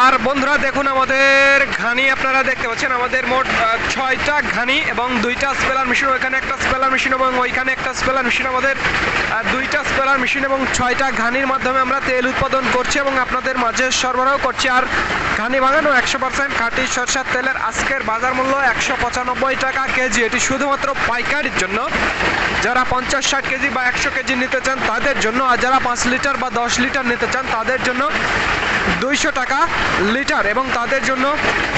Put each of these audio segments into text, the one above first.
আর বন্ধুরা দেখুন আমাদের ঘানি, আপনারা দেখতে পাচ্ছেন আমাদের মোট ছয়টা ঘানি এবং দুইটা স্পেলার মেশিন ওইখানে একটা স্পেলার মেশিন এবং ওইখানে একটা স্পেলার মেশিন আমাদের দুইটা স্পেলার মেশিন এবং ছয়টা ঘানির মাধ্যমে আমরা তেল উৎপাদন করছি এবং আপনাদের মাঝে সরবরাহ করছি। আর ঘানি বাগানো একশো পার্সেন্ট খাঁটি সরষার তেলের আজকের বাজার মূল্য একশো পঁচানব্বই টাকা কেজি। এটি শুধুমাত্র পাইকারির জন্য। যারা পঞ্চাশ ষাট কেজি বা একশো কেজি নিতে চান, তাদের জন্য, আর যারা পাঁচ লিটার বা দশ লিটার নিতে চান, তাদের জন্য দুইশো টাকা লিটার এবং তাদের জন্য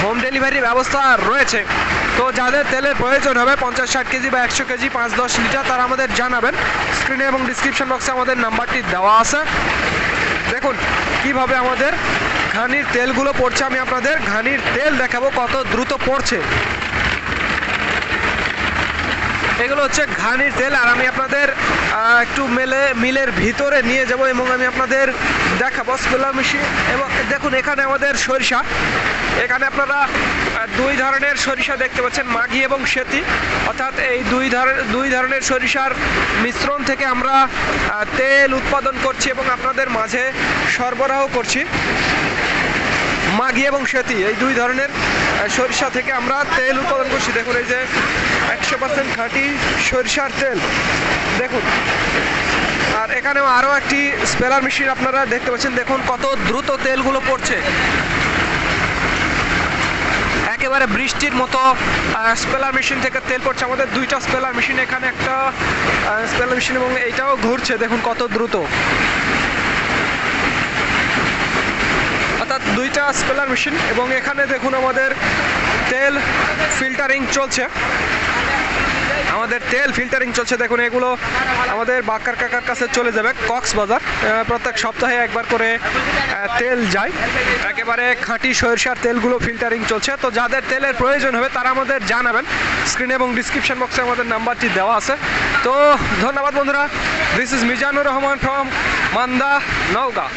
হোম ডেলিভারি ব্যবস্থা রয়েছে। তো যাদের তেলের প্রয়োজন হবে, পঞ্চাশ ষাট কেজি বা একশো কেজি, পাঁচ দশ লিটার, তারা আমাদের জানাবেন। স্ক্রিনে এবং ডিসক্রিপশন বক্সে আমাদের নাম্বারটি দেওয়া আছে। দেখুন, কীভাবে আমাদের ঘানির তেলগুলো পড়ছে। আমি আপনাদের ঘানির তেল দেখাবো কত দ্রুত পড়ছে। এগুলো হচ্ছে ঘানির তেল। আর আমি আপনাদের একটু মেলে, মিলের ভিতরে নিয়ে যাব এবং আমি আপনাদের দেখাবো স্কুলার মেশিন। এবং দেখুন, এখানে আমাদের সরিষা। এখানে আপনারা দুই ধরনের সরিষা দেখতে পাচ্ছেন মাঘি এবং সেতি। অর্থাৎ এই দুই ধরনের দুই ধরনের সরিষার মিশ্রণ থেকে আমরা তেল উৎপাদন করছি এবং আপনাদের মাঝে সরবরাহ করছি। মাঘি এবং সেতি, এই দুই ধরনের সরিষা থেকে আমরা তেল উৎপাদন করছি। দেখুন, এই যে একশো পার্সেন্ট খাঁটি সরিষার তেল। দেখুন। এখানেও আরও একটি স্পেলার মেশিন আপনারা দেখতে পাচ্ছেন। দেখুন কত দ্রুত তেলগুলো পড়ছে। একেবারে বৃষ্টির মতো স্পেলার মেশিন থেকে তেল পড়ছে। আমাদের দুইটা স্পেলার মেশিন, এখানে একটা স্পেলার মেশিন এবং এইটাও ঘুরছে। দেখুন কত দ্রুত। অর্থাৎ দুইটা স্পেলার মেশিন এবং এখানে দেখুন আমাদের তেল ফিল্টারিং চলছে। আমাদের তেল ফিল্টারিং চলছে, দেখুন এগুলো আমাদের বাক্কার কাকার কাছে চলে যাবে, কক্সবাজার। প্রত্যেক সপ্তাহে একবার করে তেল যায়। একেবারে খাঁটি সরিষার তেলগুলো ফিল্টারিং চলছে। তো যাদের তেলের প্রয়োজন হবে, তারা আমাদের জানাবেন। স্ক্রিন এবং ডিসক্রিপশন বক্সে আমাদের নাম্বারটি দেওয়া আছে। তো ধন্যবাদ বন্ধুরা। This is Mizanur Rahman from Manda, Naogaon.